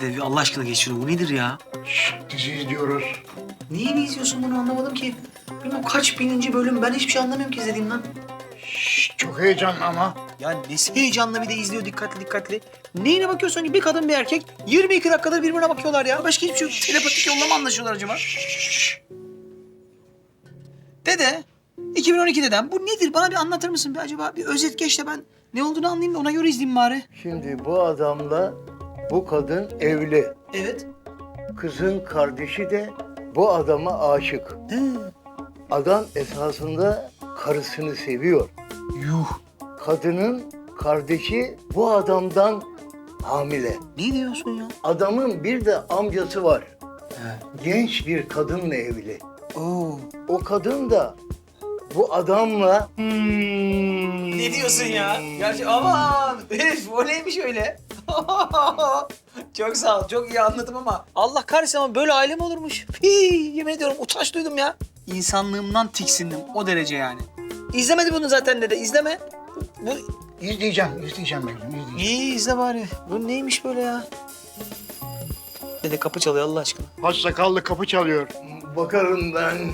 Dede Allah aşkına geç şunu. Bu nedir ya? Şşt, dizi izliyoruz. Niye mi izliyorsun bunu anlamadım ki. Bilmem kaç bininci bölüm. Ben hiçbir şey anlamıyorum ki izlediğimden. Şşt, çok heyecanlı ama. Ya nesi heyecanlı bir de izliyor dikkatli dikkatli. Neyine bakıyorsun ki bir kadın bir erkek 22 dakikadır birbirine bakıyorlar ya. Başka hiçbir şey yok. Telepatik yolla mı anlaşıyorlar acaba? Dede, 2012 dedem bu nedir? Bana bir anlatır mısın bir acaba? Bir özet geç de ben ne olduğunu anlayayım da ona göre izleyeyim bari. Şimdi bu adamla bu kadın evli. Evet. Kızın kardeşi de bu adama aşık. He. Adam esasında karısını seviyor. Yuh. Kadının kardeşi bu adamdan hamile. Ne diyorsun ya? Adamın bir de amcası var. Genç bir kadınla evli. Oo. O kadın da bu adamla Ne diyorsun ya? Gerçi aman herif o neymiş öyle? çok sağ ol, çok iyi anladım ama Allah kahretsin ama böyle aile mi olurmuş? Hii, yemin ediyorum utanç duydum ya. İnsanlığımdan tiksindim o derece yani. İzlemedi bunu zaten dede, izleme. Bu izleyeceğim, izleyeceğim Mecnun, izleyeceğim. iyi izle bari. Bu neymiş böyle ya? Dede kapı çalıyor Allah aşkına. Haç sakallı kapı çalıyor. Bakarım ben.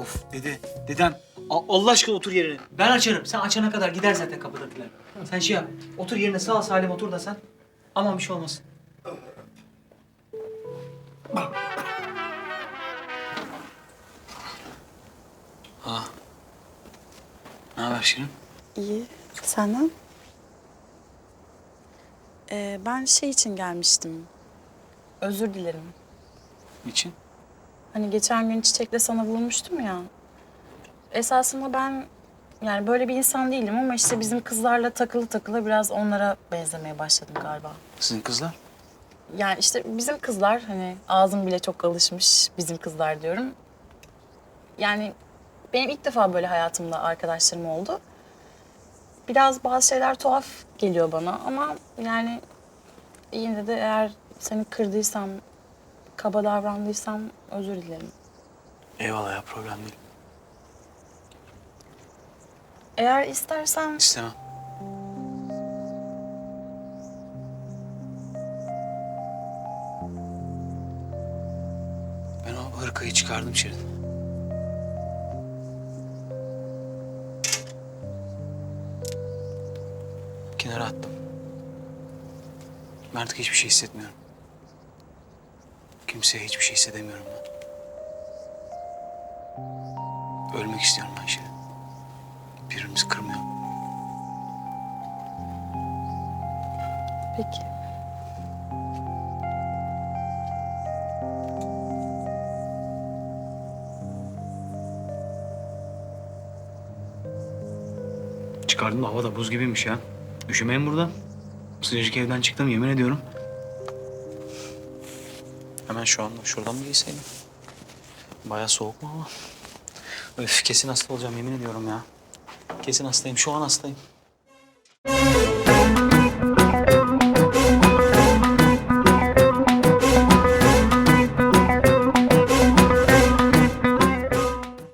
Of dede, dedem A- Allah aşkına otur yerine. Ben açarım. Sen açana kadar gider zaten kapıdakiler. Sen şey yap. Otur yerine sağ salim otur da sen. Aman bir şey olmasın. Ha. Ne haber Şirin? İyi. Senden? Ee, ben şey için gelmiştim. Özür dilerim. Niçin? Hani geçen gün çiçekle sana bulunmuştum ya. Esasında ben yani böyle bir insan değilim ama işte bizim kızlarla takılı takılı biraz onlara benzemeye başladım galiba. Sizin kızlar? Yani işte bizim kızlar hani ağzım bile çok alışmış bizim kızlar diyorum. Yani benim ilk defa böyle hayatımda arkadaşlarım oldu. Biraz bazı şeyler tuhaf geliyor bana ama yani yine de eğer seni kırdıysam, kaba davrandıysam özür dilerim. Eyvallah ya problem değil. Eğer istersen İstemem. Ben o hırkayı çıkardım Şirin. Kenara attım. Ben artık hiçbir şey hissetmiyorum. Kimseye hiçbir şey hissedemiyorum ben. Ölmek istiyorum ben Şirin. Birbirimizi kırmayalım. peki. Çıkardım da hava da buz gibiymiş ya. Üşümeyin burada. Sıcacık evden çıktım yemin ediyorum. Hemen şu anda şuradan mı giyseydim? Bayağı soğuk mu ama? Öf kesin hasta olacağım yemin ediyorum ya. Kesin hastayım. Şu an hastayım.